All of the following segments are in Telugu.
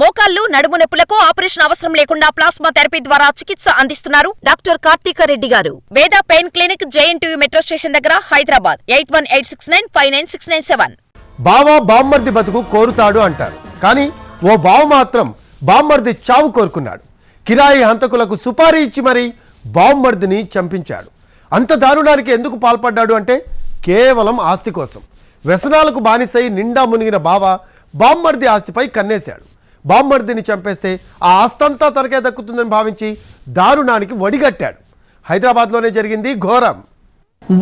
మోకాళ్ళు నడుము నొప్పులకు ఆపరేషన్ అవసరం లేకుండా ప్లాస్మా థెరపీ ద్వారా చికిత్స అందిస్తున్నారు డాక్టర్ కార్తీక రెడ్డి గారు. Veda pain clinic JNTU metro station దగ్గర Hyderabad. Eight one eight six nine five nine six nine seven. బావ బామ్మర్ది బతుకు కోరుతాడు అంటారు. కానీ ఓ బావ మాత్రం బామ్మర్ది చావు కోరుకున్నాడు. కిరాయి హంతకులకు సుపారీ ఇచ్చి మరీ బామ్మర్దిని చంపించాడు. అంత దారుణానికి ఎందుకు పాల్పడ్డాడు అంటే కేవలం ఆస్తి కోసం. వ్యసనాలకు బానిసై నిండా మునిగిన బావ బామ్మర్ది ఆస్తిపై కన్నేశాడు. బామ్మర్దిని చంపేస్తే ఆ ఆస్తంతా తనకే దక్కుతుందని భావించి దారుణానికి వడిగట్టాడు. హైదరాబాద్లోనే జరిగింది ఘోరం.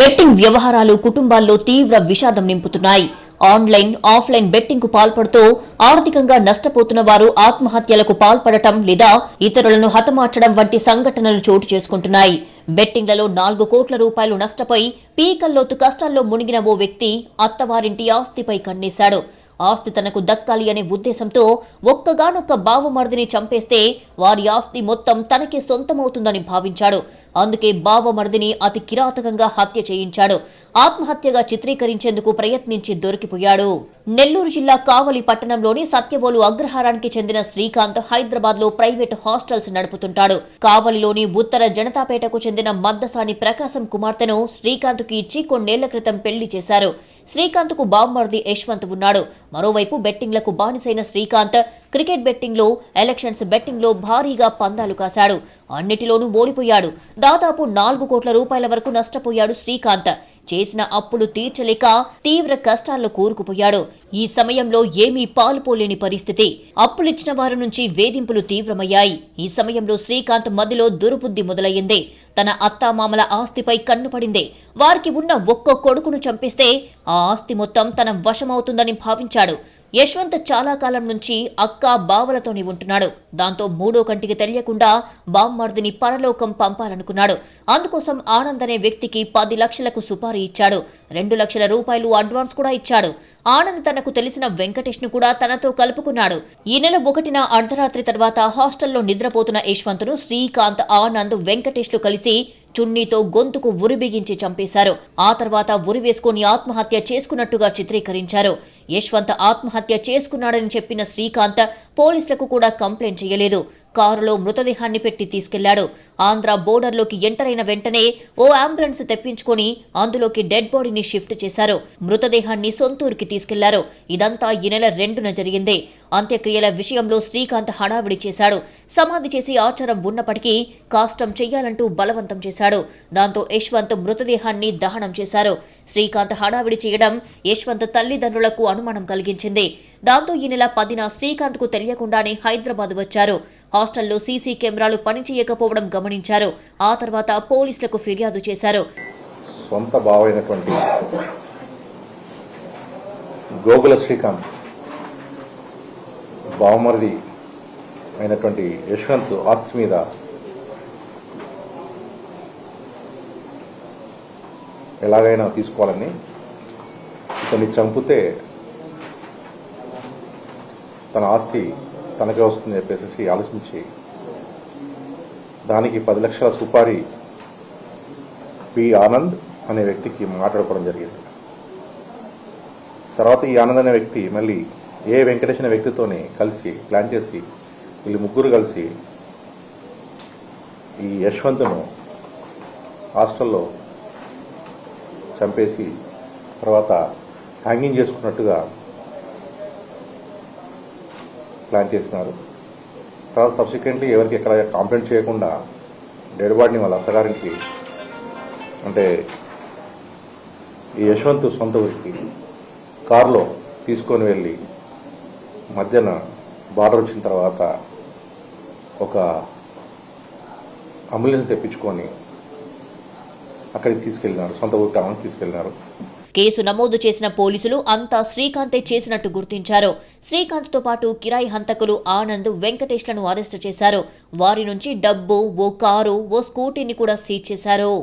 బెట్టింగ్ వ్యవహారాలు కుటుంబాల్లో తీవ్ర విషాదం నింపుతున్నాయి. ఆన్లైన్ ఆఫ్లైన్ బెట్టింగ్కు పాల్పడుతూ ఆర్థికంగా నష్టపోతున్న వారు ఆత్మహత్యలకు పాల్పడటం లేదా ఇతరులను హతమార్చడం వంటి సంఘటనలు చోటు చేసుకుంటున్నాయి. బెట్టింగ్లలో నాలుగు కోట్ల రూపాయలు నష్టపోయి పీకల్లోతు కష్టాల్లో మునిగిన ఓ వ్యక్తి అత్తవారింటి ఆస్తిపై కన్నేశాడు. ఆస్తి తనకు దక్కాలి అనే ఉద్దేశంతో ఒక్కగానొక్క బావమర్దిని చంపేస్తే వారి ఆస్తి మొత్తం తనకే సొంతమవుతుందని భావించాడు. అందుకే బావమర్దిని అతి కిరాతకంగా హత్య చేయించాడు. ఆత్మహత్యగా చిత్రీకరించేందుకు ప్రయత్నించి దొరికిపోయాడు. నెల్లూరు జిల్లా కావలి పట్టణంలోని సత్యవోలు అగ్రహారానికి చెందిన శ్రీకాంత్ హైదరాబాద్లో ప్రైవేట్ హాస్టల్స్ నడుపుతుంటాడు. కావలిలోని ఉత్తర జనతాపేటకు చెందిన మద్దసాని ప్రకాశం కుమార్తెను శ్రీకాంత్కి ఇచ్చి కొన్నేళ్ళ క్రితం పెళ్ళి చేశారు. శ్రీకాంత్కు బామ్మర్ది యశ్వంత్ ఉన్నాడు. మరోవైపు బెట్టింగ్లకు బానిసైన శ్రీకాంత్ క్రికెట్ బెట్టింగ్లో ఎలక్షన్స్ బెట్టింగ్లో భారీగా పందాలు కాశాడు. అన్నిటిలోనూ ఓడిపోయాడు. దాదాపు నాలుగు కోట్ల రూపాయల వరకు నష్టపోయాడు శ్రీకాంత్. చేసిన అప్పులు తీర్చలేక తీవ్ర కష్టాల్లో కూరుకుపోయాడు. ఈ సమయంలో ఏమీ పాలుపోలేని పరిస్థితి. అప్పులిచ్చిన వారి నుంచి వేధింపులు తీవ్రమయ్యాయి. ఈ సమయంలో శ్రీకాంత్ మదిలో దుర్బుద్ధి మొదలయ్యింది. తన అత్తామామల ఆస్తిపై కన్నుపడింది వారికి ఉన్న ఒక్కో కొడుకును చంపేస్తే ఆ ఆస్తి మొత్తం తన వశమవుతుందని భావించాడు. యశ్వంత్ చాలా కాలం నుంచి అక్క బావలతోనే ఉంటున్నాడు. దాంతో మూడో కంటికి తెలియకుండా బామ్మర్దిని పరలోకం పంపాలనుకున్నాడు. అందుకోసం ఆనంద్ అనే వ్యక్తికి పది లక్షలకు సుపారీ ఇచ్చాడు. రెండు లక్షల రూపాయలు అడ్వాన్స్ కూడా ఇచ్చాడు. ఆనంద్ తనకు తెలిసిన వెంకటేష్ను కూడా తనతో కలుపుకున్నాడు. ఈ నెల ఒకటిన అర్ధరాత్రి తర్వాత హాస్టల్లో నిద్రపోతున్న యశ్వంత్ను శ్రీకాంత్ ఆనంద్ వెంకటేష్లు కలిసి చున్నీతో గొంతుకు ఉరి బిగించి చంపేశారు. ఆ తర్వాత ఉరి వేసుకుని ఆత్మహత్య చేసుకున్నట్టుగా చిత్రీకరించారు. యశ్వంత్ ఆత్మహత్య చేసుకున్నాడని చెప్పిన శ్రీకాంత్ పోలీసులకు కూడా కంప్లైంట్ చేయలేదు. కారులో మృతదేహాన్ని పెట్టి తీసుకెళ్ళాడు. ఆంధ్ర బోర్డర్లోకి ఎంటర్ అయిన వెంటనే ఓ అంబులెన్స్ తెప్పించుకొని అందులోకి డెడ్ బాడీని షిఫ్ట్ చేశారు. మృతదేహాన్ని సొంతూరుకి తీసుకెళ్ళారు. ఇదంతా ఈ నెల రెండున జరిగింది. అంత్యక్రియల విషయంలో శ్రీకాంత్ హడావిడి చేశాడు. సమాధి చేసి ఆచారం ఉన్నప్పటికీ కాష్టం చెయ్యాలంటూ బలవంతం చేశాడు. దాంతో యశ్వంత్ మృతదేహాన్ని దహనం చేశారు. శ్రీకాంత్ హడావిడి చేయడం యశ్వంత్ తల్లిదండ్రులకు అనుమానం కలిగించింది. దాంతో ఈ నెల పదిన శ్రీకాంత్కు తెలియకుండానే హైదరాబాద్ వచ్చారు. హాస్టల్లో సీసీ కెమెరాలు పనిచేయకపోవడం గమనించారు. ఆ తర్వాత పోలీసులకు ఫిర్యాదు చేశారు. సొంత బావైనటువంటి గోగుల శ్రీకాంత్ బావమరిది అయినటువంటి యశ్వంత్ ఆస్తి మీద ఎలాగైనా తీసుకోవాలని ఇతన్ని చంపితే తన ఆస్తి తనకే వస్తుందని చెప్పేసి ఆలోచించి దానికి పది లక్షల సుపారీ పి ఆనంద్ అనే వ్యక్తికి మాట్లాడుకోవడం జరిగింది. తర్వాత ఈ ఆనంద్ అనే వ్యక్తి మళ్ళీ ఏ వెంకటేష్ అనే వ్యక్తితోనే కలిసి ప్లాన్ చేసి వీళ్ళు ముగ్గురు కలిసి ఈ యశ్వంత్ను హాస్టల్లో చంపేసి తర్వాత హ్యాంగింగ్ చేసుకున్నట్టుగా ప్లాన్ చేసినారు తర్వాత సబ్సిక్వెంట్లీ ఎవరికి ఎక్కడ కంప్లైంట్ చేయకుండా డెడ్ బాడీని వాళ్ళ అత్తగారికి అంటే ఈ యశ్వంత్ సొంత ఊరికి కారులో తీసుకొని వెళ్ళి మధ్యన బార్డర్ వచ్చిన తర్వాత ఒక అంబులెన్స్ తెప్పించుకొని అక్కడికి తీసుకెళ్ళినారు. సొంత ఊరికి ఆమెను తీసుకెళ్ళినారు. కేసు నమోదు చేసిన పోలీసులు అంతా శ్రీకాంతే చేసినట్టు గుర్తించారు. శ్రీకాంత్తో పాటు కిరాయి హంతకులు ఆనంద్ వెంకటేష్లను అరెస్టు చేశారు. వారి నుంచి డబ్బు ఓ కారు ఓ స్కూటీని కూడా సీజ్ చేశారు.